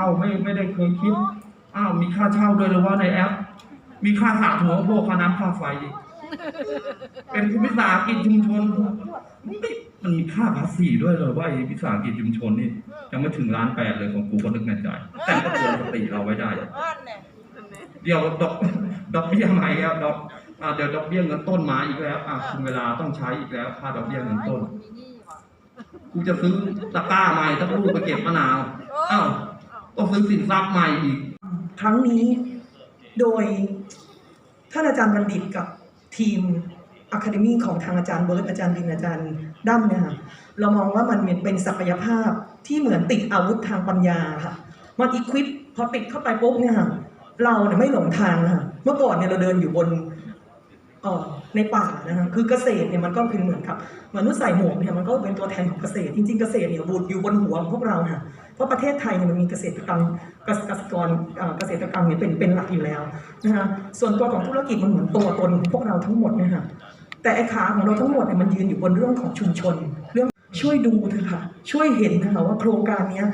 เอ้าไม่ไม่ได้เคยคิด อ้าวมีค่าเช่าด้วยหรือว่าในแอป มีค่าสาหัวพวกค่าน้ำค่าไฟอีกเป็นวิสาหกิจชุมชนมันไม่มันมีค่าภาษีด้วยเหรอว่าไอ้วิสาหกิจชุมชนนี่ยังไม่ถึงล้านแปดเลยของกูก็นึกในใจ แต่ก็เตือนสติเราไว้ได้ เดี๋ยวดอกดอกเบี้ยใหม่ครับดอกอ่าเดี๋ยวดอกเบี้ยเงินต้นมาอีกแล้วอะถึงเวลาต้องใช้อีกแล้ว ค่าดอกเบี้ยเงินต้น กูจะซื้อตะกร้าใหม่ตะกรูไปเก็บมะนาวอ้าว ต้องซื้อสินทรัพย์ใหม่อีก ครั้งนี้โดยท่านอาจารย์บัณฑิตกับทีมอะคาเดมีของทางอาจารย์เบิร์ตอาจารย์ดินอาจารย์ดั้มเนี่ยค่ะเรามองว่ามันเป็นศักยภาพที่เหมือนติดอาวุธทางปัญญาค่ะมันอีควิปพอติดเข้าไปปุ๊บเนี่ยค่ะเราเนี่ยไม่หลงทางนะคะเมื่อก่อนเนี่ยเราเดินอยู่บนออในป่านะคะคือเกษตรเนี่ยมันก็เป็นเหมือนกับมนุษย์ใส่หมวกเนี่ยมันก็เป็นตัวแทนของเกษตรจริงๆเกษตรเนี่ยบูดอยู่บนหัวของพวกเราค่ะ ราะประเทศไทยเนี่ยมันมีเกษตรกรรมเกษตรกรเกษตรกรรมเนี่ยเป็นเป็นหลักอยู่แล้วนะคะส่วนตัวของธุรกิจมันเหมือนตัวตนพวกเราทั้งหมดเนี่ยค่ะแต่ไอ้ขาของเราทั้งหมดเนี่ยมันยืนอยู่บนเรื่องของชุมชน เรื่องช่วยดูเถอะค่ะ ช่วยเห็นนะคะว่าโครงการเนี้ย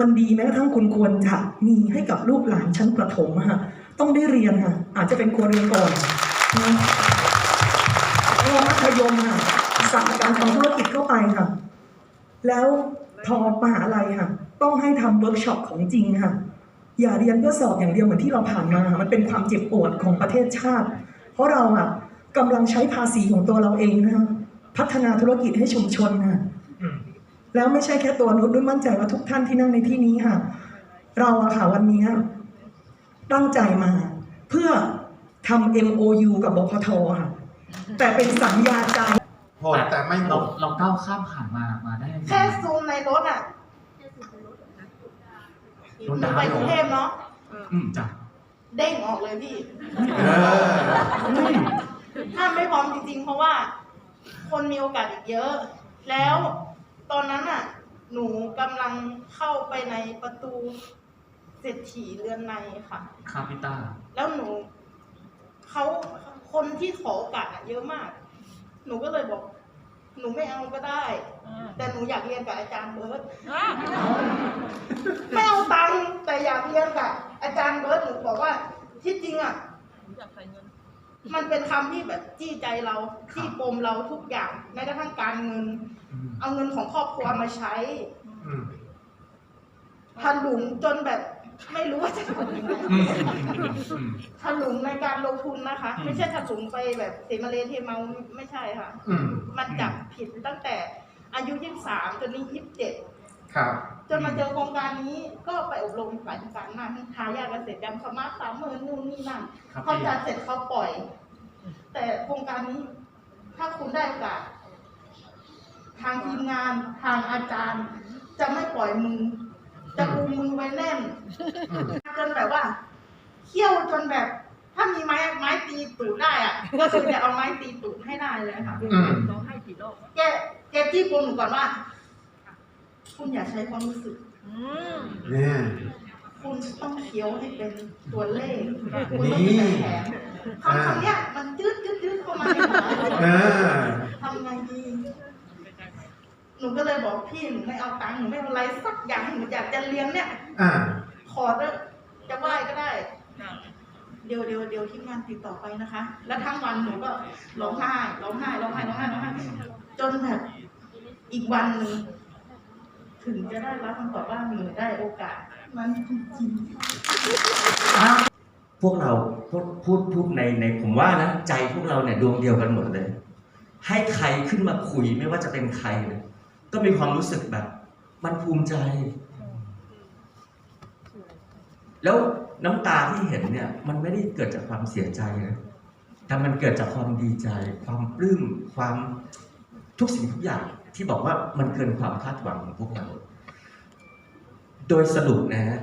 มันดีแม้กระทั่งคุณควรจะมีให้กับลูกหลานชั้นประถมอะค่ะต้องได้เรียนค่ะอาจจะเป็นครัวเรียนก่อนนะพอมัธยมค่ะสั่งการทำธุรกิจเข้าไปค่ะ แล้วพอมหาลัยค่ะ ต้องให้ทำเวิร์กช็อปของจริงค่ะ อย่าเรียนเพื่อสอบอย่างเดียวเหมือนที่เราผ่านมาค่ะมันเป็นความเจ็บปวดของประเทศชาติ เพราะเราอะกำลังใช้ภาษีของตัวเราเองนะคะพัฒนาธุรกิจให้ชุมชนค่ะแล้วไม่ใช่แค่ตัวนุชด้วยมั่นใจว่าทุกท่านที่นั่งในที่นี้ค่ะ เราอะค่ะวันนี้ตั้งใจมา เพื่อทำ MOU กับบพทค่ะ แต่เป็นสัญญาใจ โหดแต่ไม่โหเราด เราก้าวข้ามผ่านมามาได้ยังไง แค่ซูมในรถอะ รถหนูดาวไปเหรกรุองเทพเนาะอืมจ้ะเด้งออกเลยพี่ เออถ้าไม่พร้อมจริงๆ เพราะว่า คนมีโอกาสอีกเยอะ แล้วตอนนั้นอะ หนูกำลังเข้าไปในประตูเศรษฐีเรือนในค่ะ คาปิต้าแล้วหนูเขาคนที่ขอโอกาสอะเยอะมาก หนูก็เลยบอก หนูไม่เอาก็ได้ แต่หนูอยากเรียนกับอาจารย์เบิร์ตไม่เอาตังค์แต่อยากเรียนกับอาจารย์เบิร์ตหนูบอกว่าที่จริงอะมันเป็นคำที่แบบจี้ใจเราที่ปมเราทุกอย่างแม้กระทั่งการเงินอืมเอาเงินของครอบครัวมาใช้อืมถลุงจนแบบไม่รู้ว่าจะทำยังไงอืมอืมถลุงในการลงทุนนะคะอืมไม่ใช่ถลุงไปแบบเสมาเลเทเมาไม่ใช่ค่ะอืมมันจับ ผิดตั้งแต่อายุยี่สามจนนี้ยี่สิบเจ็ดครับจนมาเจอโครงการนี้ก็ไปอบรมฝ่ายการงานทายาทเกษตรกรรมสมาร์ทสามหมื่นนู่นนี่นั่นครับเขาพี่จัดเสร็จเขาปล่อย แต่โครงการนี้ ถ้าคุณได้โอกาสทางทีมงานทางอาจารย์ จะไม่ปล่อยมือ จะกุมมือไว้แน่น อืมจนแบบว่าเขี่ยวจนแบบ ถ้ามีไม้ไม้ตีตูดได้อะก็คือจะเอาไม้ตีตูดให้ได้เลยค่ะอืม แกแกจี้ปมหนูก่อนว่า คุณอย่าใช้ความรู้สึกเนี่ยคุณต้องเคี้ยวให้เป็นตัวเลข คุณนี่ต้องมีแผนคำคำเนี้ยมันจืดจืดจืดเข้ามาในหัวเออทำไงดี หนูก็เลยบอกพี่หนูไม่เอาตังค์หนูไม่เอาอะไรสักอย่างหนูอยากจะเรียนเนี่ย อ่าขอเถอะจะไหว้ก็ได้ เดี๋ยวเดี๋ยวเดี๋ยวทีมงานติดต่อไปนะคะ แล้วทั้งวันหนูก็ร้องไห้ร้องไห้ร้องไห้ร้องไห้ร้องไห้จนแบบอีกวันหนึ่งถึงจะได้รับคำตอบว่าหนูได้โอกาสนั้นจริงพวกเราพูดพูดพูดในในผมว่านะใจพวกเราเนี่ยดวงเดียวกันหมดเลย ให้ใครขึ้นมาคุยไม่ว่าจะเป็นใครเนี่ยก็มีความรู้สึกแบบ มันภูมิใจ แล้ว น้ำตาที่เห็นเนี่ยมันไม่ได้เกิดจากความเสียใจนะแต่มันเกิดจากความดีใจ ความปลื้มความทุกสิ่งทุกอย่างที่บอกว่ามันเกินความคาดหวังของพวกเรา โดยสรุปนะฮะ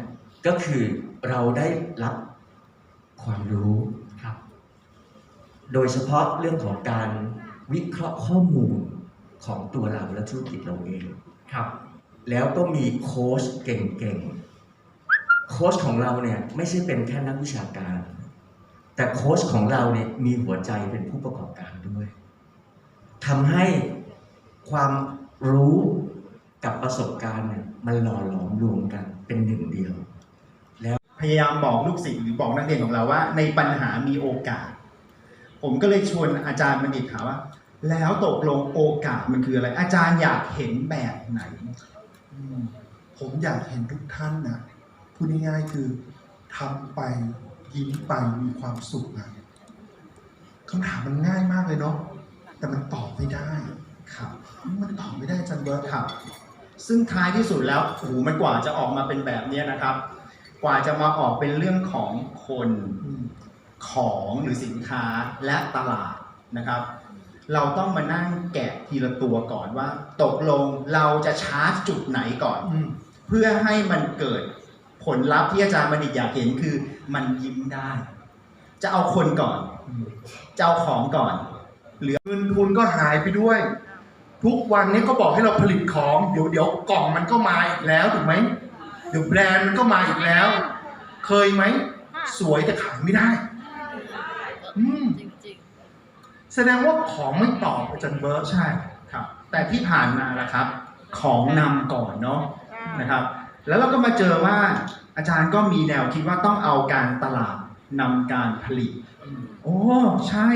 ก็คือเราได้รับความรู้ครับ โดยเฉพาะเรื่องของการวิเคราะห์ข้อมูลของตัวเราและธุรกิจเราเองครับ แล้วก็มีโค้ชเก่งๆ โค้ชของเราเนี่ยไม่ใช่เป็นแค่นักวิชาการ แต่โค้ชของเราเนี่ยมีหัวใจเป็นผู้ประกอบการด้วยทำให้ความรู้กับประสบการณ์เนี่ยมันหล่อหลอมรวมกันเป็นหนึ่งเดียว แล้วพยายามบอกลูกศิษย์หรือบอกนักเรียนของเราว่า ในปัญหามีโอกาส ผมก็เลยชวนอาจารย์บัณฑิตถามว่า แล้วตกลงโอกาสมันคืออะไร อาจารย์อยากเห็นแบบไหน ผมอยากเห็นทุกท่านนะ พูดง่ายๆคือทำไปยิ้มไปมีความสุขนะคำถามมันง่ายมากเลยเนาะแต่มันตอบไม่ได้ครับ มันตอบไม่ได้อาจันเบิร์ตครับ ซึ่งท้ายที่สุดแล้วโอ้โหมันกว่าจะออกมาเป็นแบบเนี้ยนะครับ กว่าจะมาออกเป็นเรื่องของคนอืมของหรือสินค้าและตลาดนะครับ เราต้องมานั่งแกะทีละตัวก่อนว่า ตกลงเราจะชาร์จจุดไหนก่อนอืมเพื่อให้มันเกิด ผลลัพธ์ที่อาจารย์บัณฑิตอยากเห็นคือ มันยิ้มได้ จะเอาคนก่อน จะเอาของก่อน เหลือเงินทุนก็หายไปด้วย ทุกวันนี้ก็บอกให้เราผลิตของ เดี๋ยวเดี๋ยวกล่องมันก็มาอีกแล้วถูกไหมเดี๋ยวแบรนด์มันก็มาอีกแล้ว เคยไหม สวยแต่ขายไม่ได้อืมแสดงว่าของไม่ตอบอาจารย์เบิร์ตใช่ครับ แต่ที่ผ่านมาละครับ ของนำก่อนเนาะนะครับ แล้วเราก็มาเจอว่าอาจารย์ก็มีแนวคิดว่าต้องเอาการตลาดนำการผลิต โอ้ใช่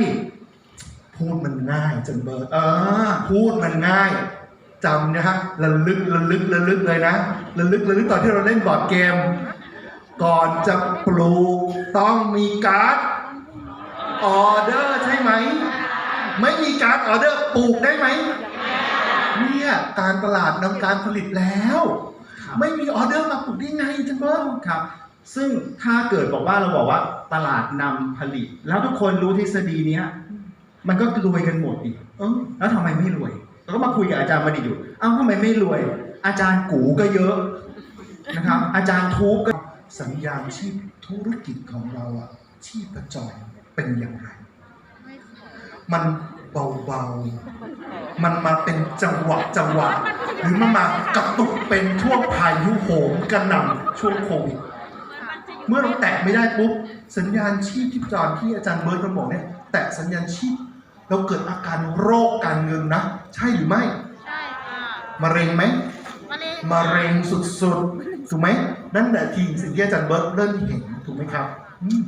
พูดมันง่ายอาจารย์เบิร์ตเออ พูดมันง่ายจำนะฮะระลึกระลึกระลึกเลยนะระลึกระลึกตอนที่เราเล่นบอร์ดเกม ก่อนจะปลูกต้องมีการ์ดออเดอร์ใช่ไหม ไม่มีการ์ดออเดอร์ปลูกได้ไหมเนี่ยการตลาดนำการผลิตแล้ว ครับไม่มีออเดอร์มาปลูกได้ไงจังเบิ้ลครับ ซึ่งถ้าเกิดบอกว่าเราบอกว่าตลาดนำผลิต แล้วทุกคนรู้ทฤษฎีเนี้ย มันก็รวยกันหมดดิเออแล้วทำไมไม่รวยเราก็มาคุยกับอาจารย์มาดิตอยู่ เอ้าทำไมไม่รวย อาจารย์กูก็เยอะนะครับ อาจารย์ทูบก็ สัญญาณชีพธุรกิจของเราอะชีพจรเป็นอย่างไร มัน เบาๆ มันมาเป็นจังหวะจังหวะ หรือมันมากระตุกเป็นช่วงพายุโหมกระหน่ำช่วงโควิด เมื่อเราแตะไม่ได้ปุ๊บ สัญญาณชีพที่จรที่อาจารย์เบิร์ตเราบอกเนี่ย แตะสัญญาณชีพเราเกิดอาการโรคการเงินนะ ใช่หรือไม่ ใช่ค่ะมะเร็งไหมมะเร็งมะเร็งสุดๆ ถูกไหม นั่นแหละทีสิ่งที่อาจารย์เบิร์ตเริ่มเห็นถูกไหมครับ อืม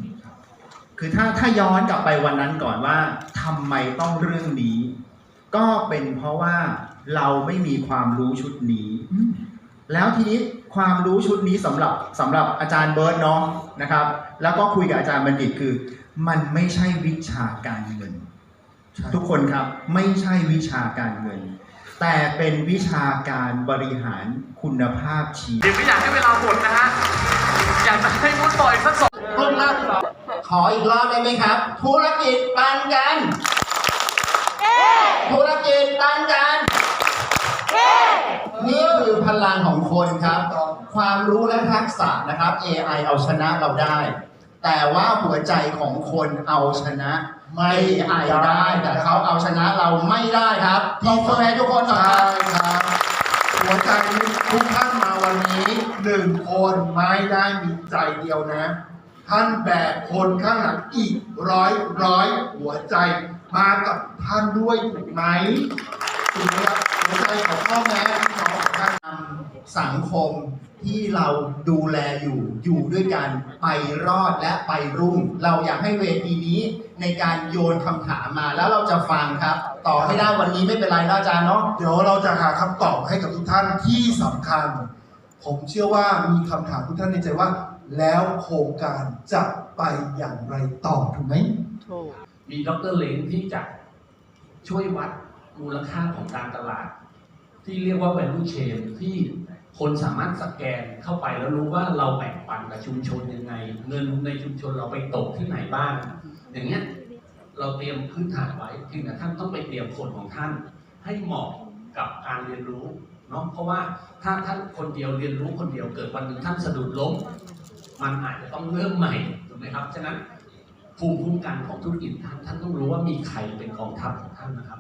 คือถ้าถ้าย้อนกลับไปวันนั้นก่อนว่าทำไมต้องเรื่องนี้ ก็เป็นเพราะว่าเราไม่มีความรู้ชุดนี้อืมแล้วทีนี้ความรู้ชุดนี้สำหรับสำหรับอาจารย์เบิร์ตเนาะนะครับ แล้วก็คุยกับอาจารย์บัณฑิตคือ มันไม่ใช่วิชาการเงินใช่ทุกคนครับไม่ใช่วิชาการเงิน แต่เป็นวิชาการบริหารคุณภาพชีวิตเดี๋ยวไม่อยากให้เวลาหมดนะฮะอยากจะให้มุดต่อยสักสองเพิ่มมาก ขออีกรอบได้ไหมครับ ธุรกิจปันกัน ธุรกิจปันกัน นี่คือพลังของคนครับ ความรู้และทักษะนะครับ AI เอาชนะเราได้ แต่ว่าหัวใจของคนเอาชนะ ไม่ AI ได้แต่เขาเอาชนะเราไม่ได้ครับทีมตัวแทนทุกคนหน่อยใช่ครับ ครับหัวใจทุกท่านมาวันนี้หนึ่งคนไม่ได้มีใจเดียวนะ ท่านแบกคนข้างหลังอีกร้อยร้อยหัวใจมากับท่านด้วยถูกไหมถูกไหมครับหัวใจของพ่อแม่พี่น้องของท่านสังคมที่เราดูแลอยู่อยู่ด้วยกันไปรอดและไปรุ่ง เราอยากให้เวทีนี้ในการโยนคำถามมาแล้วเราจะฟังครับ ต่อไม่ได้วันนี้ไม่เป็นไรนะอาจารย์เนาะเดี๋ยวเราจะหาคำตอบให้กับทุกท่านที่สำคัญ ผมเชื่อว่ามีคำถามทุกท่านในใจว่า แล้วโครงการจะไปอย่างไรต่อถูกไหมมีดรเล้งที่จะช่วยวัดมูลค่าของการตลาด ที่เรียกว่า value chain ที่คนสามารถสแกนเข้าไปแล้วรู้ว่าเราแบ่งปันกับชุมชนยังไง เงินในชุมชนเราไปตกที่ไหนบ้าง อย่างเงี้ยเราเตรียมพื้นฐานไว้เพียงแต่ท่านต้องไปเตรียมคนของท่าน ให้เหมาะกับการเรียนรู้เนาะเพราะว่าถ้าท่านคนเดียวเรียนรู้คนเดียวเกิดวันหนึ่งท่านสะดุดล้ม มันอาจจะต้องเริ่มใหม่ถูกไหมครับฉะนั้นภูมิคุ้มกันของธุรกิจท่านท่านต้องรู้ว่ามีใครเป็นกองทัพของท่านนะครับ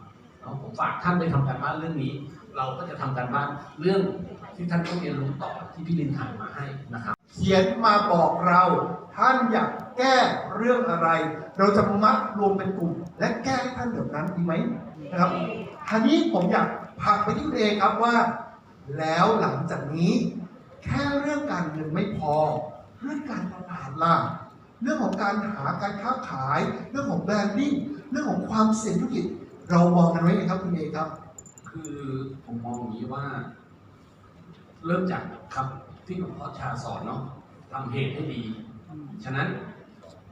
ผมฝากท่านไปทำการบ้านเรื่องนี้ เราก็จะทำการบ้านเรื่องที่ท่านต้องเรียนรู้ต่อที่พี่ลินถ่ายมาให้นะครับ เขียนมาบอกเราท่านอยากแก้เรื่องอะไร เราจะมัดรวมเป็นกลุ่ม และแก้ให้ท่านแบบนั้นดีไหมนะครับทีนี้ผมอยากพาไปที่เอครับว่า แล้วหลังจากนี้ แค่เรื่องการเงินไม่พอ เรื่องการตลาดล่ะเรื่องของการหาการค้าขาย เรื่องของแบรนดิ้งเรื่องของความเสี่ยงธุรกิจ เรามองกันไว้ไงครับคุณเมย์ครับ คือผมมองอย่างนี้ว่า เริ่มจากคำที่หลวงพ่อชาสอนเนาะทำเหตุให้ดี ฉะนั้น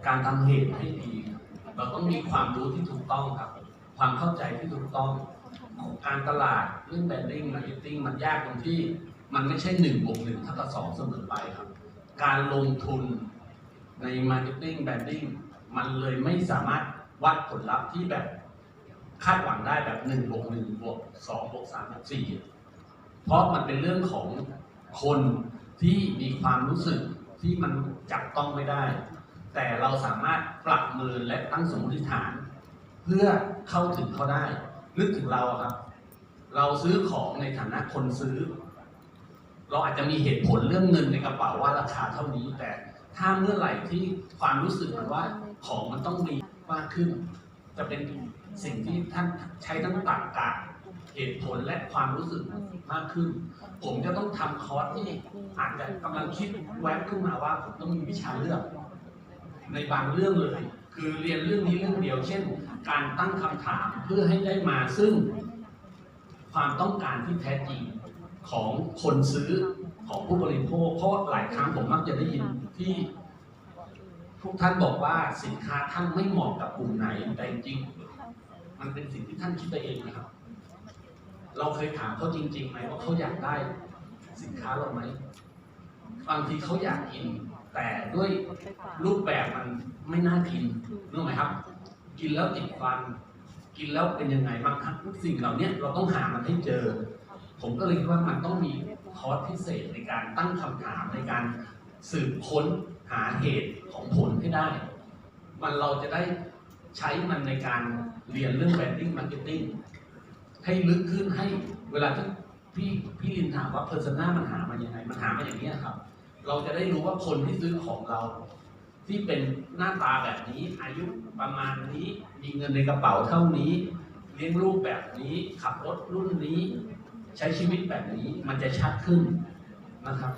การทำเหตุให้ดี เราต้องมีความรู้ที่ถูกต้องครับ ความเข้าใจที่ถูกต้องของการตลาดเรื่องแบรนดิ้งมาร์เก็ตติ้งมันยากตรงที่ มันไม่ใช่หนึ่งบวกหนึ่งเท่ากับสองเสมอไปครับ การลงทุนในมาร์เก็ตติ้งแบรนดิ้งมันเลยไม่สามารถวัดผลลัพธ์ที่แบบคาดหวังได้แบบหนึ่งบวกหนึ่งบวกสองบวกสามบวกสี่เพราะมันเป็นเรื่องของคนที่มีความรู้สึกที่มันจับต้องไม่ได้ แต่เราสามารถปรับมือและตั้งสมมติฐาน เพื่อเข้าถึงเขาได้ นึกถึงเราครับ เราซื้อของในฐานะคนซื้อ เราอาจจะมีเหตุผลเรื่องเงินในกระเป๋าว่าราคาเท่านี้ แต่ถ้าเมื่อไหร่ที่ความรู้สึกมันว่าของมันต้องมีมากขึ้น จะเป็นสิ่งที่ท่านใช้ทั้งตรรกะเหตุผลและความรู้สึกมากขึ้น ผมจะต้องทำคอร์สที่อาจจะกำลังคิดแวบขึ้นมาว่าผมต้องมีวิชาเลือก ในบางเรื่องเลย คือเรียนเรื่องนี้เรื่องเดียว เช่น การตั้งคำถามเพื่อให้ได้มาซึ่ง ความต้องการที่แท้จริง ของคนซื้อของผู้บริโภค เพราะหลายครั้งผมมักจะได้ยินที่ทุกท่านบอกว่าสินค้าท่านไม่เหมาะกับกลุ่มไหนแต่จริงมันเป็นสิ่งที่ท่านคิดไปเองนะครับ เราเคยถามเขาจริงๆไหมว่าเขาอยากได้สินค้าเราไหมบางทีเขาอยากกิน แต่ด้วยรูปแบบมันไม่น่ากินรู้ไหมครับ กินแล้วติดฟัน กินแล้วเป็นยังไงบางครั้งสิ่งเหล่านี้เราต้องหามันให้เจอ ผมก็เลยคิดว่ามันต้องมีคอร์สพิเศษในการตั้งคำถามในการสืบค้นหาเหตุของผลให้ได้ มันเราจะได้ใช้มันในการเรียนเรื่อง branding marketing ให้ลึกขึ้นให้เวลาที่พี่พี่ลินถามว่า persona มันหามายังไง มันหามาอย่างนี้ครับ เราจะได้รู้ว่าคนที่ซื้อของเรา ที่เป็นหน้าตาแบบนี้ อายุประมาณนี้ มีเงินในกระเป๋าเท่านี้ เลี้ยงลูกแบบนี้ ขับรถรุ่นนี้ ใช้ชีวิตแบบนี้มันจะชัดขึ้นนะครับ